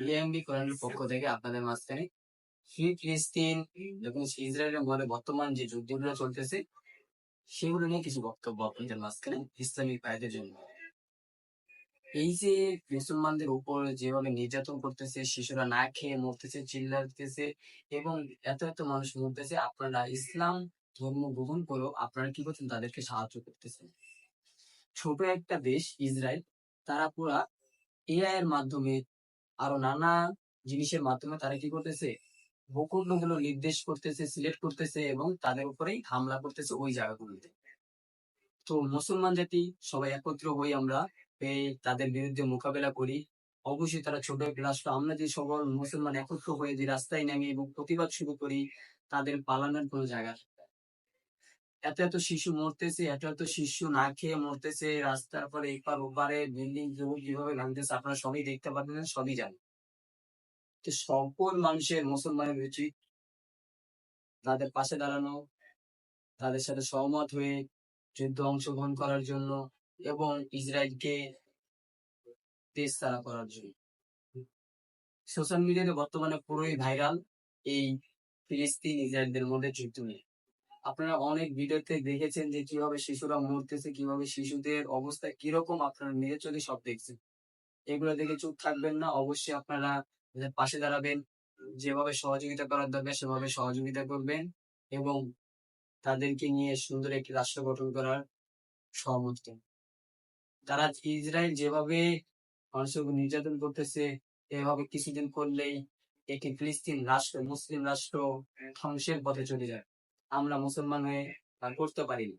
কোরআনের পক্ষ থেকে আপনাদের মাঝখানে। ফিলিস্তিন এবং ইসরায়েলের মধ্যে বর্তমান যে যুদ্ধগুলো চলতেছে, সেগুলো নিয়ে কিছু বক্তব্য আপনাদের মাঝখানে ইসলামিক ভাইদের জন্য। এই যে মুসলমানদের উপর যেভাবে নির্যাতন করতেছে, শিশুরা না খেয়ে মরতেছে, চিল্লাতেছে এবং এত এত মানুষ মরতেছে, আপনারা ইসলাম ধর্ম গ্রহণ করেও আপনারা কি করছেন? তাদেরকে সাহায্য করতেছেন। ছোট একটা দেশ ইসরায়েল, তারা পুরা এআই এর মাধ্যমে আরও নানা জিনিসের মাধ্যমে তারা কি করতেছে? ভূখণ্ডগুলো নির্দেশ করতেছে সিলেক্ট করতেছে এবং তাদের উপরেই হামলা করতেছে ওই জায়গাগুলোতে। তো মুসলমান জাতি সবাই একত্র হই আমরা তাদের বিরুদ্ধে মোকাবেলা করি। অবশ্যই তারা ছোট একটা রাষ্ট্র। আমরা যে সকল মুসলমান একত্র হয়ে যে রাস্তায় নামি এবং প্রতিবাদ শুরু করি, তাদের পালানোর কোনো জায়গা। এত এত শিশু মরতেছে, এত এত শিশু না খেয়ে মরতেছে, রাস্তার পরে এপার ওপারে বিল্ডিং কীভাবে ভাঙতেছে, আপনারা সবই দেখতে পাচ্ছেন সবই জানেন। তো সকল মানুষের মুসলমানের উচিত তাদের পাশে দাঁড়ানো, তাদের সাথে সহমত হয়ে যুদ্ধ অংশগ্রহণ করার জন্য এবং ইসরায়েলকে দেশ তারা করার জন্য। সোশ্যাল মিডিয়াতে বর্তমানে পুরোই ভাইরাল এই ফিলিস্তিন ইসরায়েলদের মধ্যে যুদ্ধ নিয়ে। আপনারা অনেক ভিডিওতে দেখেছেন যে কীভাবে শিশুরা মরতেছে, কীভাবে শিশুদের অবস্থা কীরকম আপনারা নিজে চোখে সব দেখছেন। এগুলো দেখে চুপ থাকবেন না, অবশ্যই আপনারা পাশে দাঁড়াবেন, যেভাবে সহযোগিতা করার দরকার সেভাবে সহযোগিতা করবেন এবং তাদেরকে নিয়ে সুন্দর একটি রাষ্ট্র গঠন করার সহমত তারা ইসরায়েল যেভাবে মানুষের নির্যাতন করতেছে, এভাবে কিছুদিন করলেই একটি ফিলিস্তিন রাষ্ট্র, মুসলিম রাষ্ট্র ধ্বংসের পথে চলে যায়। আমরা মুসলমান হয়ে করতে পারি না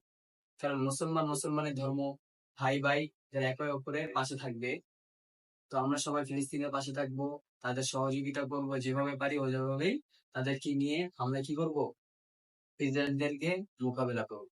কারণ মুসলমান মুসলমানের ধর্ম ভাই ভাই যারা একে অপরের পাশে থাকবে, তো আমরা সবাই ফিলিস্তিনের পাশে থাকব, তাদের সহযোগিতা করব, যেভাবে পারি ওইভাবেই তাদেরকে নিয়ে আমরা কি করব? ইসরায়েলদেরকে মোকাবেলা করব।